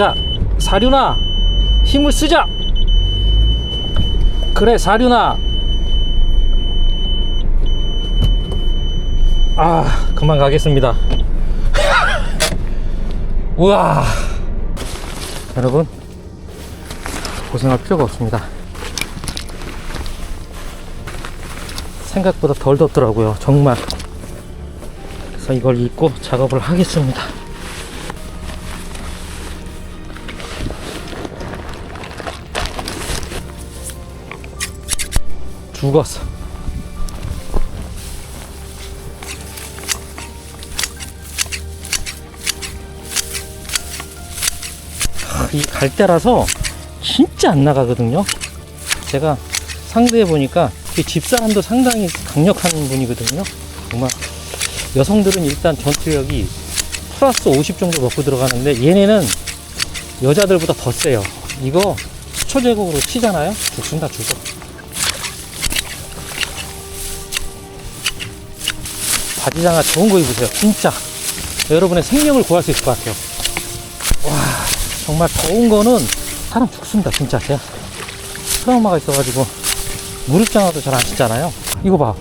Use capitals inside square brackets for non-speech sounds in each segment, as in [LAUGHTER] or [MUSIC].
가자. 사륜아 힘을 쓰자. 그래 사륜아. 아 그만 가겠습니다. [LAUGHS] 우와. 여러분 고생할 필요가 없습니다. 생각보다 덜 덥더라고요. 정말. 그래서 이걸 입고 작업을 하겠습니다 죽었어 이 갈대라서 진짜 안 나가거든요. 제가 상대해 보니까 이 집사람도 상당히 강력한 분이거든요. 정말 여성들은 일단 전투력이 플러스 50 정도 먹고 들어가는데 얘네는 여자들보다 더 세요. 이거 수초 제국으로 치잖아요. 죽순다 죽어. 바지장아 좋은 거 입으세요. 진짜 여러분의 생명을 구할 수 있을 것 같아요. 정말 더운 거는 사람 죽습니다 진짜 제가 트라우마가 있어가지고 무릎장화도 잘 안 신잖아요 이거 봐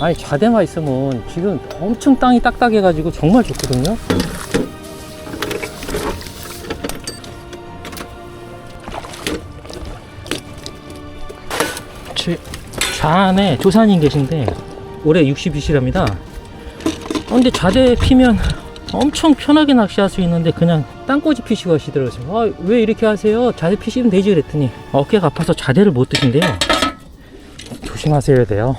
아니 자대만 있으면 지금 엄청 땅이 딱딱해가지고 정말 좋거든요 좌안에 조사님 계신데 올해 60이시랍니다. 어, 근데 자대 피면 엄청 편하게 낚시할 수 있는데 그냥 땅꼬지 피시고 하시더라고요. 아, 왜 이렇게 하세요? 자대 피시면 되지 그랬더니 어깨가 아파서 자대를 못 드신대요. 조심하셔야 돼요.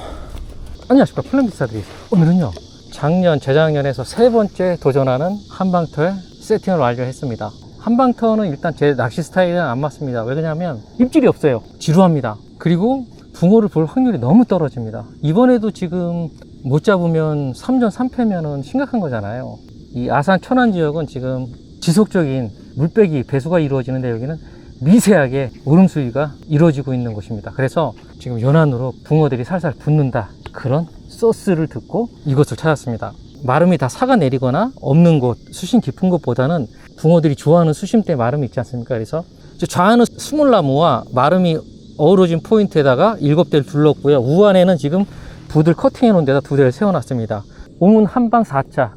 안녕하십니까 플랜비사들이 오늘은요 작년 재작년에서 세 번째 도전하는 한방털 세팅을 완료했습니다. 한방터는 일단 제 낚시 스타일은 안 맞습니다. 왜 그러냐면 입질이 없어요. 지루합니다. 그리고 붕어를 볼 확률이 너무 떨어집니다. 이번에도 지금 못 잡으면 3전 3패면은 심각한 거잖아요. 이 아산 천안 지역은 지금 지속적인 물배기 배수가 이루어지는데 여기는 미세하게 오름 수위가 이루어지고 있는 곳입니다. 그래서 지금 연안으로 붕어들이 살살 붙는다. 그런 소스를 듣고 이곳을 찾았습니다. 마름이 다 사가 내리거나 없는 곳, 수심 깊은 곳보다는 붕어들이 좋아하는 수심대 마름이 있지 않습니까? 그래서 좌안은 스물나무와 마름이 어우러진 포인트에다가 일곱 대를 둘렀고요. 우안에는 지금 부들 커팅해 놓은 데다 두 대를 세워놨습니다. 오문 한방 4차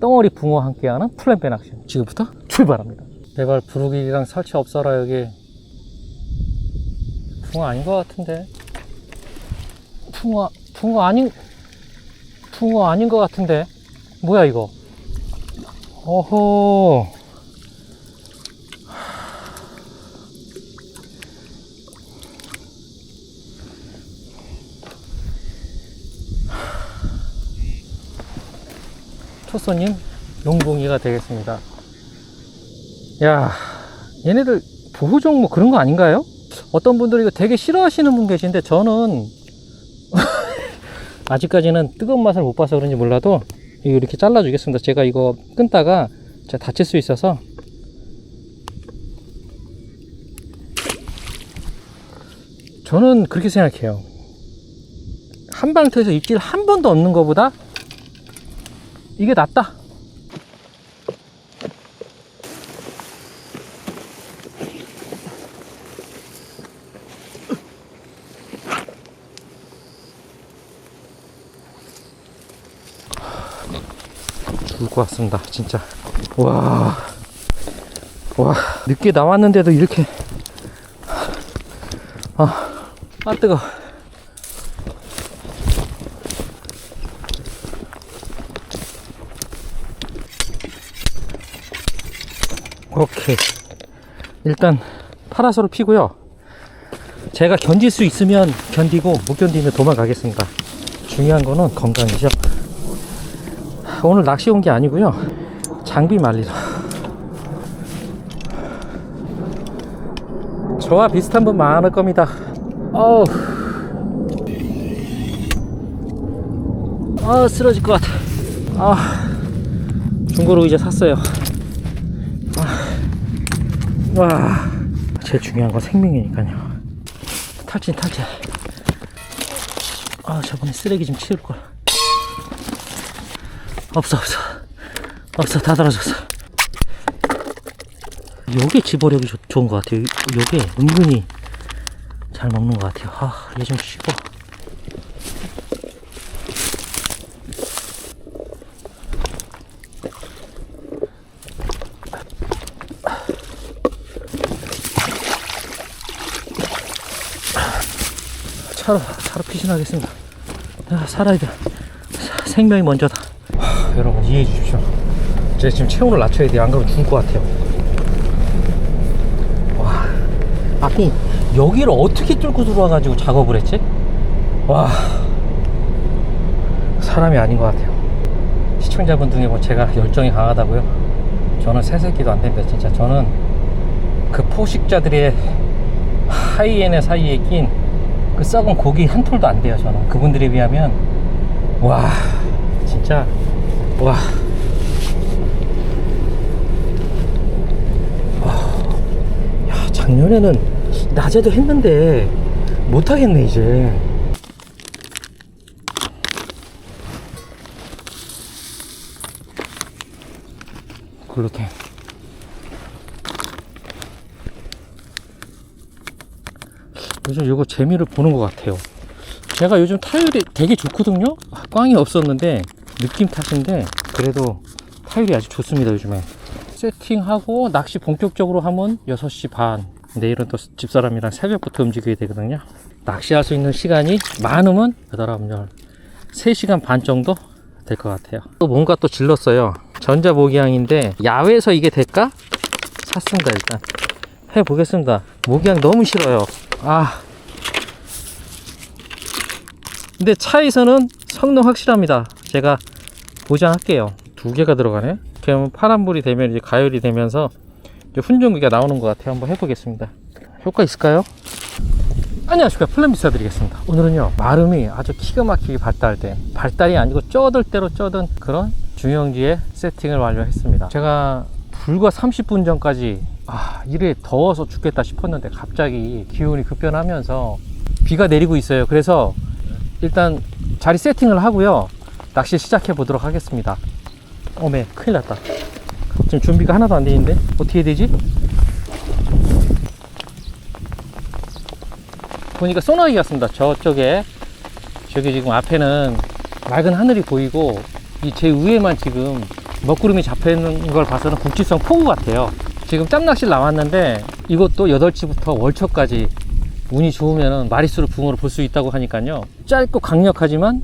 덩어리 붕어 함께하는 플랜 배낚시 지금부터? 출발합니다. 제발 부르기랑 설치 없어라 여기. 붕어 아닌 것 같은데. 붕어 붕어 아닌 붕어 아닌 것 같은데. 뭐야 이거? 어허 첫 손님 용봉이가 되겠습니다. 야, 얘네들 보호종 뭐 그런 거 아닌가요? 어떤 분들이 이거 되게 싫어하시는 분 계신데 저는 [LAUGHS] 아직까지는 뜨거운 맛을 못 봐서 그런지 몰라도 이렇게 잘라 주겠습니다. 제가 이거 끊다가 제가 다칠 수 있어서 저는 그렇게 생각해요. 한방터에서 입질 한 번도 없는 것보다 이게 낫다. 죽을 것 같습니다, 진짜. 와, 와, 늦게 나왔는데도 이렇게. 아, 아, 뜨거. 오케이. 일단 파라솔을 피고요. 제가 견딜 수 있으면 견디고 못 견디면 도망가겠습니다. 중요한 거는 건강이죠. 오늘 낚시 온 게 아니고요. 장비 말리러. 저와 비슷한 분 많을 겁니다. 어우. 아, 쓰러질 것 같아. 아, 중고로 이제 샀어요. 와. 제일 중요한 건 생명이니까요. 탈진 탈진. 아아 저번에 쓰레기 좀 치울걸. 없어 없어. 없어 다 떨어졌어. 요게 집어력이 좋, 좋은 것 같아요. 요- 요게 은근히 잘 먹는 것 같아요. 아얘 좀 쉬고 차로 차로 피신하겠습니다. 아, 살아야 돼. 사- 생명이 먼저다. 하, 여러분 이해해 주십시오. 제가 지금 체온을 낮춰야 돼요. 안 그러면 죽을 것 같아요. 와, 아니 여기를 어떻게 뚫고 들어와가지고 작업을 했지? 와, 사람이 아닌 것 같아요. 시청자분 중에 뭐 제가 열정이 강하다고요? 저는 새새끼도 안 됩니다. 진짜 저는 그 포식자들의 하이에네 사이에 낀 그 썩은 고기 한 톨도 안 돼요 저는. 그분들에 비하면. 와 진짜. 와. 작년에는 낮에도 했는데 못하겠네 이제. 글루텐 요즘 이거 재미를 보는 것 같아요. 제가 요즘 타율이 되게 좋거든요. 아, 꽝이 없었는데 느낌 탓인데 그래도 타율이 아주 좋습니다 요즘에. 세팅하고 낚시 본격적으로 하면 6시 반. 내일은 또 집사람이랑 새벽부터 움직여야 되거든요. 낚시할 수 있는 시간이 많으면 8, 9, 10, 3시간 반 정도 될 것 같아요. 또 뭔가 또 질렀어요. 전자 모기향인데 야외에서 이게 될까? 샀습니다 일단. 해보겠습니다. 모기향 너무 싫어요. 아. 근데 차에서는 성능 확실합니다. 제가 보장할게요. 두 개가 들어가네. 그러면 파란불이 되면 이제 가열이 되면서 이제 훈증기가 나오는 것 같아요. 한번 해보겠습니다. 효과 있을까요? 안녕하십니까 플랜비사 드리겠습니다 오늘은요 마름이 아주 기가 막히게 발달된 발달이 아니고 쩌들 대로 쩌든 그런 중형지의 세팅을 완료했습니다 제가 불과 30분 전까지 아 이래 더워서 죽겠다 싶었는데 갑자기 기온이 급변하면서 비가 내리고 있어요 그래서 일단 자리 세팅을 하고요 낚시 시작해 보도록 하겠습니다 어메 큰일 났다 지금 준비가 하나도 안돼 있는데 어떻게 되지? 보니까 소나기 같습니다. 저쪽에 저기 지금 앞에는 맑은 하늘이 보이고 이 제 위에만 지금 먹구름이 잡혀 있는 걸 봐서는 국지성 폭우 같아요. 지금 짬낚시 나왔는데 이것도 8시부터 월초까지 운이 좋으면 마리수로 붕어를 볼 수 있다고 하니까요. 짧고 강력하지만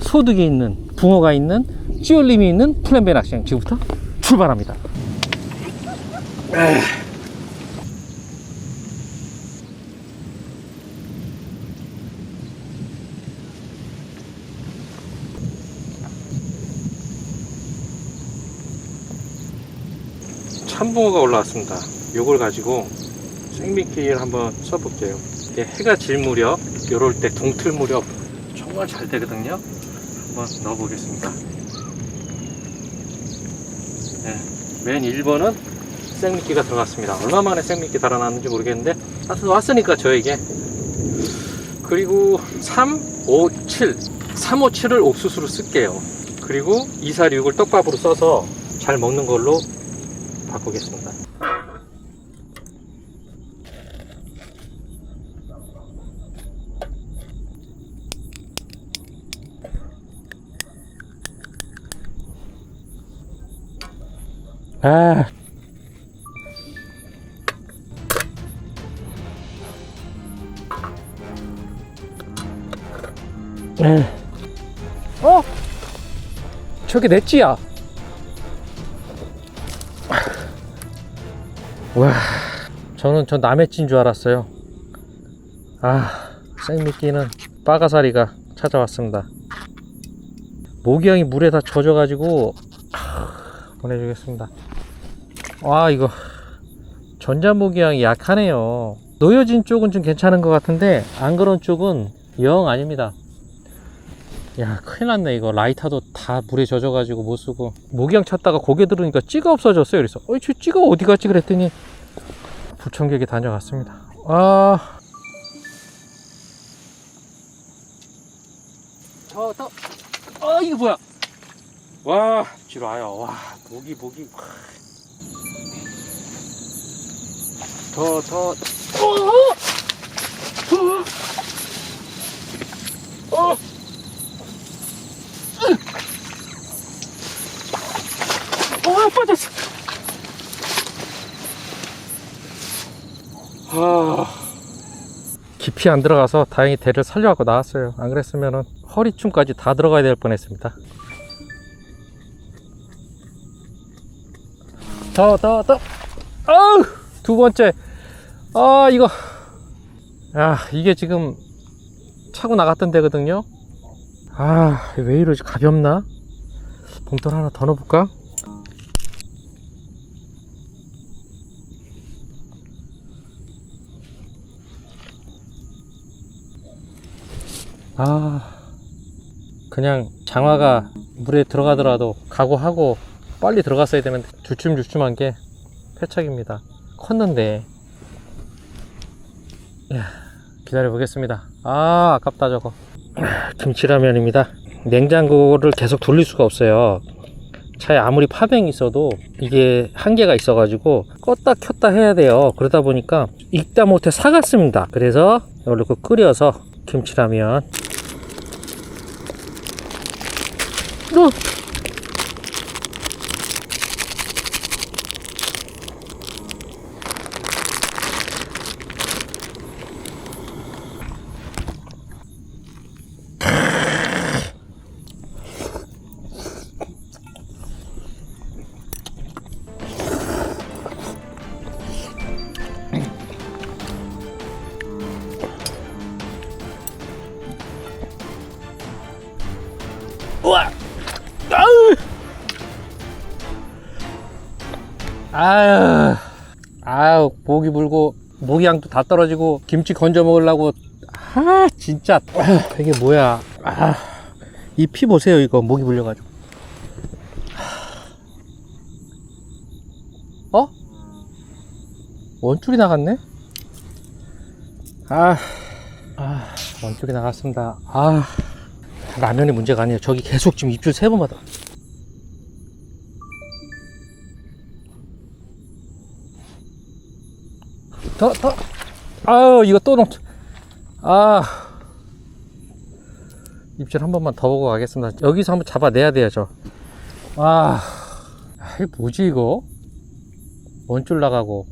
소득이 있는 붕어가 있는 찌올림이 있는 플랜베 낚시장 지금부터 출발합니다. 참붕어가 올라왔습니다. 요걸 가지고 생미끼를 한번 써볼게요. 이게 해가 질 무렵, 요럴 때 동틀 무렵 정말 잘 되거든요. 한번 넣어보겠습니다. 네, 맨 1번은 생미끼가 들어갔습니다. 얼마 만에 생미끼 달아났는지 모르겠는데 하여튼 왔으니까 저에게 그리고 3, 5, 7 3, 5, 7을 옥수수로 쓸게요. 그리고 2, 4, 6을 떡밥으로 써서 잘 먹는 걸로 바꾸겠습니다. 아. 에. 어? 저게 내 찌야. 와, 저는 저 남의 찐줄 알았어요. 아, 생미끼는 빠가사리가 찾아왔습니다. 모기향이 물에 다 젖어가지고 아, 보내주겠습니다. 와, 이거 전자 모기향이 약하네요. 놓여진 쪽은 좀 괜찮은 것 같은데 안 그런 쪽은 영 아닙니다. 야, 큰일 났네, 이거. 라이터도 다 물에 젖어가지고 못 쓰고. 모기향 찾다가 고개 들으니까 찌가 없어졌어요. 그래서, 어이, 저 찌가 어디 갔지? 그랬더니, 부천객에 다녀갔습니다. 아. 더, 더. 어, 이거 뭐야? 와, 뒤로 와요. 와, 목이, 목이. 더, 더. 어, 어, 어. 어. 어, 빠졌어. 아. 깊이 안 들어가서 다행히 대를 살려갖고 나왔어요. 안 그랬으면은 허리춤까지 다 들어가야 될 뻔했습니다. 더, 더, 더. 아우! 두 번째. 아, 이거. 아, 이게 지금 차고 나갔던 데거든요. 아, 왜 이러지? 가볍나? 봉돌 하나 더 넣어볼까? 아, 그냥 장화가 물에 들어가더라도 각오하고 빨리 들어갔어야 되는데 주춤주춤한 게 패착입니다. 컸는데. 야, 기다려 보겠습니다. 아, 아깝다 저거. 아, 김치라면입니다. 냉장고를 계속 돌릴 수가 없어요. 차에 아무리 파병이 있어도 이게 한계가 있어가지고 껐다 켰다 해야 돼요. 그러다 보니까 익다 못해 사갔습니다. 그래서 이걸로 끓여서 김치라면 어. 우 아유, 아유, 목이 물고, 목이양도 다 떨어지고, 김치 건져 먹으려고, 아, 진짜, 아, 이게 뭐야. 아, 이 피 보세요, 이거. 목이 물려가지고. 어? 원줄이 나갔네? 아, 아, 원줄이 나갔습니다. 아. 라면이 문제가 아니에요. 저기 계속 지금 입줄 세 번 받아. 더, 더. 아유, 이거 또 넘쳐. 아. 입질 한 번만 더 보고 가겠습니다. 여기서 한번 잡아내야 돼요, 저. 아. 아, 이게 뭐지, 이거? 원줄 나가고.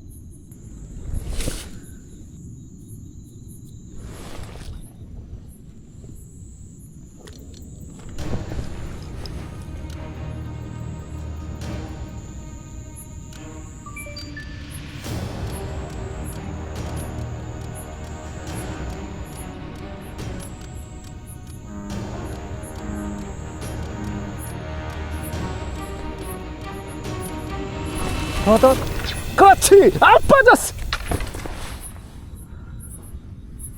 더, 더. 그렇지! 안 빠졌어!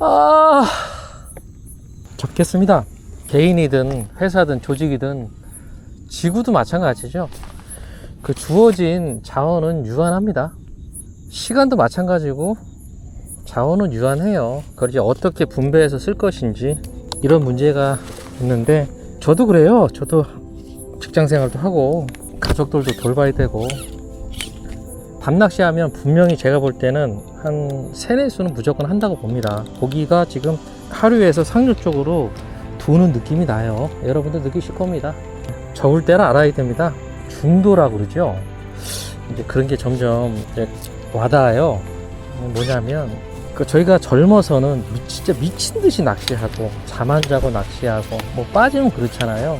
아. 적겠습니다. 개인이든 회사든 조직이든 지구도 마찬가지죠. 그 주어진 자원은 유한합니다. 시간도 마찬가지고 자원은 유한해요. 그걸 이제 어떻게 분배해서 쓸 것인지 이런 문제가 있는데 저도 그래요. 저도 직장 생활도 하고 가족들도 돌봐야 되고 밤낚시하면 분명히 제가 볼 때는 한 세네 수는 무조건 한다고 봅니다. 고기가 지금 하류에서 상류 쪽으로 도는 느낌이 나요. 여러분도 느끼실 겁니다. 적을 때를 알아야 됩니다. 중도라고 그러죠. 이제 그런 게 점점 이제 와닿아요. 뭐냐면 그 저희가 젊어서는 미- 진짜 미친 듯이 낚시하고 잠 안 자고 낚시하고 뭐 빠지면 그렇잖아요.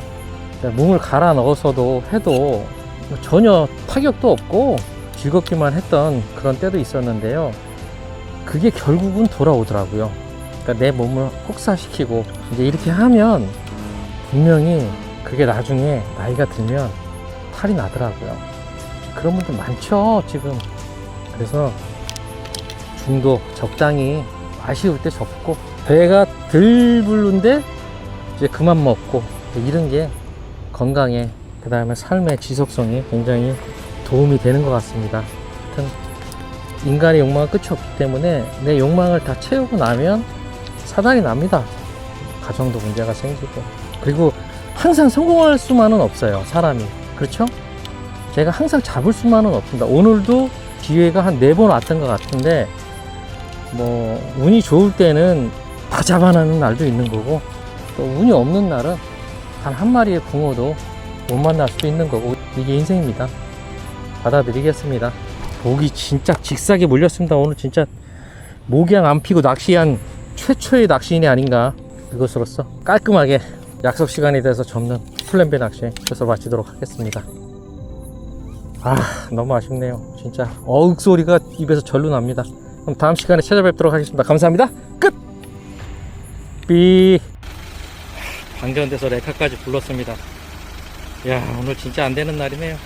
그러니까 몸을 갈아 넣어서도 해도 뭐 전혀 타격도 없고 즐겁기만 했던 그런 때도 있었는데요. 그게 결국은 돌아오더라고요. 그러니까 내 몸을 혹사시키고 이제 이렇게 하면 분명히 그게 나중에 나이가 들면 탈이 나더라고요. 그런 분들 많죠, 지금. 그래서 중도 적당히 아쉬울 때 접고 배가 덜 부른데 이제 그만 먹고 이런 게 건강에 그 다음에 삶의 지속성이 굉장히 도움이 되는 것 같습니다. 하여튼 인간의 욕망은 끝이 없기 때문에 내 욕망을 다 채우고 나면 사단이 납니다. 가정도 문제가 생기고 그리고 항상 성공할 수만은 없어요 사람이 그렇죠? 제가 항상 잡을 수만은 없습니다 오늘도 기회가 한 네 번 왔던 것 같은데 뭐 운이 좋을 때는 다 잡아내는 날도 있는 거고 또 운이 없는 날은 단 한 마리의 붕어도 못 만날 수도 있는 거고 이게 인생입니다 받아들이겠습니다. 목이 진짜 직사게 몰렸습니다. 오늘 진짜 목양 안 피고 낚시한 최초의 낚시인이 아닌가 그것으로서 깔끔하게 약속 시간이 돼서 접는 플랜배 낚시 그래서 마치도록 하겠습니다. 아 너무 아쉽네요. 진짜 어욱 소리가 입에서 절로 납니다. 그럼 다음 시간에 찾아뵙도록 하겠습니다. 감사합니다. 끝! 삐. 방전돼서 레카까지 불렀습니다. 야 오늘 진짜 안 되는 날이네요